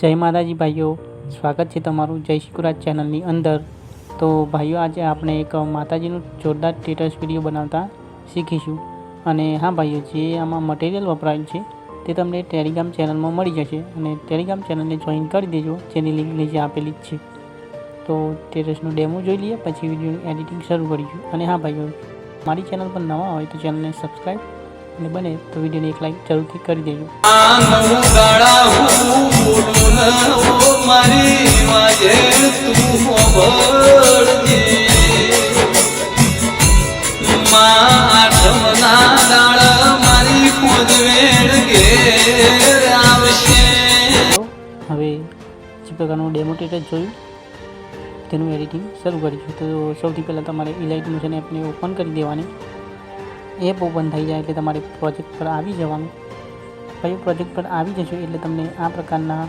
જય માતાજી ભાઈઓ. સ્વાગત છે તમારું જય શિકુરાજ ચેનલની અંદર. તો ભાઈઓ, આજે આપણે એક માતાજીનું જોરદાર સ્ટેટસ વીડિયો બનાવતા શીખીશું. અને હા ભાઈઓ, જે આમાં મટીરિયલ વપરાયું છે તે તમને ટેલિગ્રામ ચેનલમાં મળી જશે. અને ટેલિગ્રામ ચેનલને જોઈન કરી દેજો, જેની લિંક નીચે આપેલી જ છે. તો સ્ટેટસનું ડેમો જોઈ લઈએ, પછી વિડીયોનું એડિટિંગ શરૂ કરીશું. અને હા ભાઈઓ, મારી ચેનલ પર નવા હોય તો ચેનલને સબસ્ક્રાઈબ અને બને તો વિડીયોને એક લાઈક જરૂરથી કરી દેજો. ન હવે જે પ્રકારનું ડેમો ટેટસ જોયું, તેનું એડિટિંગ શરૂ કરીશું. તો સૌથી પહેલાં તમારે ઇલાઇટ મોશન એપને ઓપન કરી દેવાની. એપ ઓપન થઈ જાય એટલે તમારે પ્રોજેક્ટ પર આવી જવાનું. પછી પ્રોજેક્ટ પર આવી જશો એટલે તમને આ પ્રકારના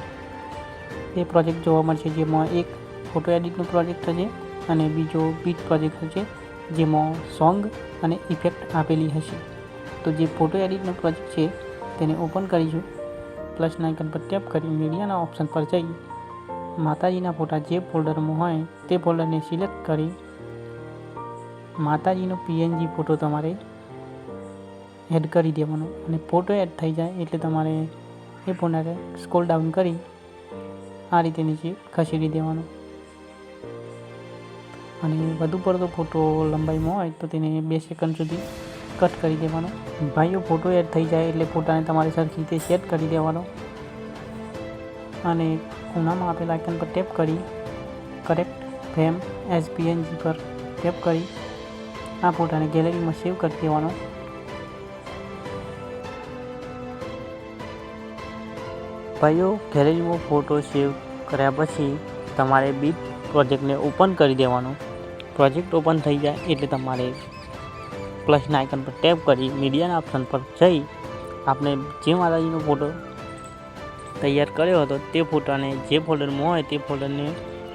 એ પ્રોજેક્ટ જોવા મળશે, જેમાં એક ફોટો એડિટનો પ્રોજેક્ટ હશે અને બીજો બીટ પ્રોજેક્ટ હશે જેમાં સોંગ અને ઇફેક્ટ આપેલી હશે. તો જે ફોટો એડિટનો પ્રોજેક્ટ છે, તેને ઓપન કરીશું. પ્લસના આઇકન પર ટેપ કરી મીડિયાના ઓપ્શન પર જઈ. માતાજીના ફોટા જે ફોલ્ડરમાં હોય, તે ફોલ્ડરને સિલેક્ટ કરી માતાજીનો પીએનજી ફોટો તમારે એડ કરી દેવાનો અને ફોટો એડ થઈ જાય એટલે તમારે એ ફોટાને સ્ક્રોલ ડાઉન કરી આ રીતે નીચે ખસેડી દેવાનો. અને વધુ પડતો ફોટો લંબાઈમાં હોય તો તેને બે સેકન્ડ સુધી કટ કરી દેવાનો. ભાઈઓ ફોટો એડ થઈ જાય એટલે ફોટાને તમારે સરખી રીતે સેટ કરી દેવાનો. અને ખૂણામાં આપેલા આઇકન પર ટેપ કરી કરેક્ટ ફ્રેમ એસપીએનજી પર ટેપ કરી, આ ફોટાને ગેલેરીમાં સેવ કરી દેવાનો. ભાઈઓ ગેલેરીમાં ફોટો સેવ કર્યા પછી તમારે બી પ્રોજેક્ટને ઓપન કરી દેવાનો. પ્રોજેક્ટ ઓપન થઈ જાય એટલે તમારે પ્લસના આઇકન પર ટેપ કરી મીડિયાના ઓપ્શન પર જઈ આપણે જે માતાજીનો ફોટો તૈયાર કર્યો હતો તે ફોટાને જે ફોલ્ડરમાં હોય તે ફોલ્ડરને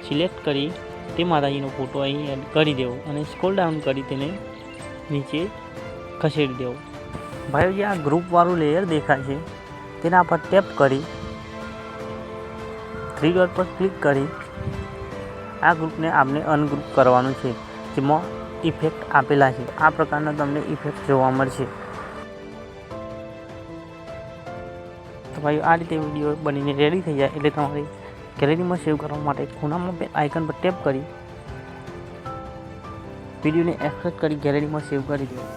સિલેક્ટ કરી તે માતાજીનો ફોટો અહીં એડ કરી દેવો અને સ્ક્રોલ ડાઉન કરી તેને નીચે ખસેડી દેવો. ભાઈઓ, જે આ ગ્રુપવાળું લેયર દેખાય છે તેના પર ટેપ કરી થ્રી ડોટ પર ક્લિક કરી આ ગ્રુપને આપણે અનગ્રુપ કરવાનું છે, જેમાં ઇફેક્ટ આપેલા છે. આ પ્રકારના તમને ઇફેક્ટ જોવા મળશે. તો ભાઈ આ રીતે વીડિયો બનીને રેડી થઈ જાય એટલે તમારી ગેલેરીમાં સેવ કરવા માટે ખૂણામાં આઇકન પર ટેપ કરી વિડીયોને એક્સપોર્ટ કરી ગેલેરીમાં સેવ કરી દો